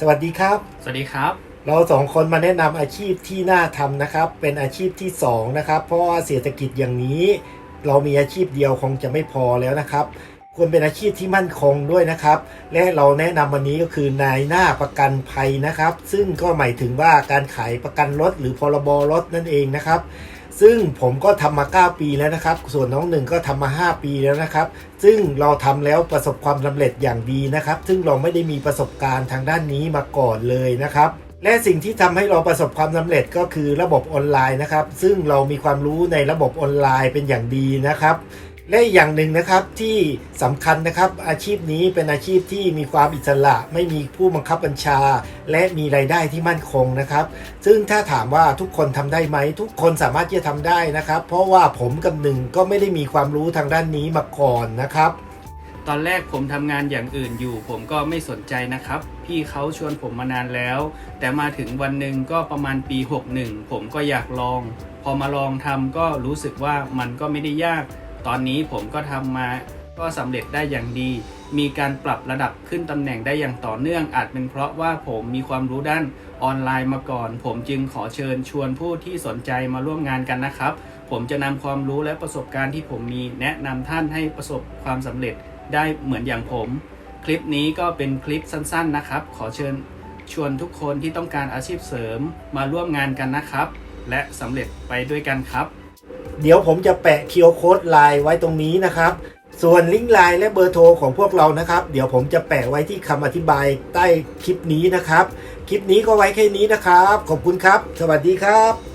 สวัสดีครับ สวัสดีครับ เราสองคนมาแนะนำอาชีพที่น่าทำนะครับ เป็นอาชีพที่สองนะครับ เพราะว่าเศรษฐกิจอย่างนี้ เรามีอาชีพเดียวคงจะไม่พอแล้วนะครับ ควรเป็นอาชีพที่มั่นคงด้วยนะครับ และเราแนะนำวันนี้ก็คือนายหน้าประกันภัยนะครับ ซึ่งก็หมายถึงว่าการขายประกันรถหรือพรบรถนั่นเองนะครับ ซึ่งผมก็ทำมา 9 ปีแล้วนะครับ ส่วนน้องหนึ่งก็ทำมา 5 ปีแล้วนะครับ ซึ่งเราทำแล้วประสบความสำเร็จอย่างดีนะครับ ซึ่งเราไม่ได้มีประสบการณ์ทางด้านนี้มาก่อนเลยนะครับ และสิ่งที่ทำให้เราประสบความสำเร็จก็คือระบบออนไลน์นะครับ ซึ่งเรามีความรู้ในระบบออนไลน์เป็นอย่างดีนะครับ และอย่างหนึ่งนะครับที่สำคัญนะครับอาชีพนี้เป็นอาชีพที่มีความอิสระ ไม่มีผู้บังคับบัญชา และมีรายได้ที่มั่นคงนะครับ ซึ่งถ้าถามว่าทุกคนทำได้ไหม ทุกคนสามารถที่จะทำได้นะครับ เพราะว่าผมกับหนึ่งก็ไม่ได้มีความรู้ทางด้านนี้มาก่อนนะครับ ตอนแรกผมทำงานอย่างอื่นอยู่ ผมก็ไม่สนใจนะครับ พี่เขาชวนผมมานานแล้ว แต่มาถึงวันหนึ่งก็ประมาณปี 61 ผมก็อยากลอง พอมาลองทำก็รู้สึกว่ามันก็ไม่ได้ยาก ตอนนี้ผมก็ทำมาก็สำเร็จได้อย่างดี มีการปรับระดับขึ้นตำแหน่งได้อย่างต่อเนื่อง อาจเป็นเพราะว่าผมมีความรู้ด้านออนไลน์มาก่อน ผมจึงขอเชิญชวนผู้ที่สนใจมาร่วมงานกันนะครับ ผมจะนำความรู้และประสบการณ์ที่ผมมีแนะนำท่านให้ประสบความสำเร็จได้เหมือนอย่างผม คลิปนี้ก็เป็นคลิปสั้นๆนะครับ ขอเชิญชวนทุกคนที่ต้องการอาชีพเสริมมาร่วมงานกันนะครับ และสำเร็จไปด้วยกันครับ เดี๋ยวผมจะแปะ QR Code ไลน์ไว้ตรงนี้นะครับ ส่วนลิงก์ไลน์และเบอร์โทรของพวกเรานะครับ เดี๋ยวผมจะแปะไว้ที่คำอธิบายใต้คลิปนี้นะครับ คลิปนี้ก็ไว้แค่นี้นะครับ ขอบคุณครับ สวัสดีครับ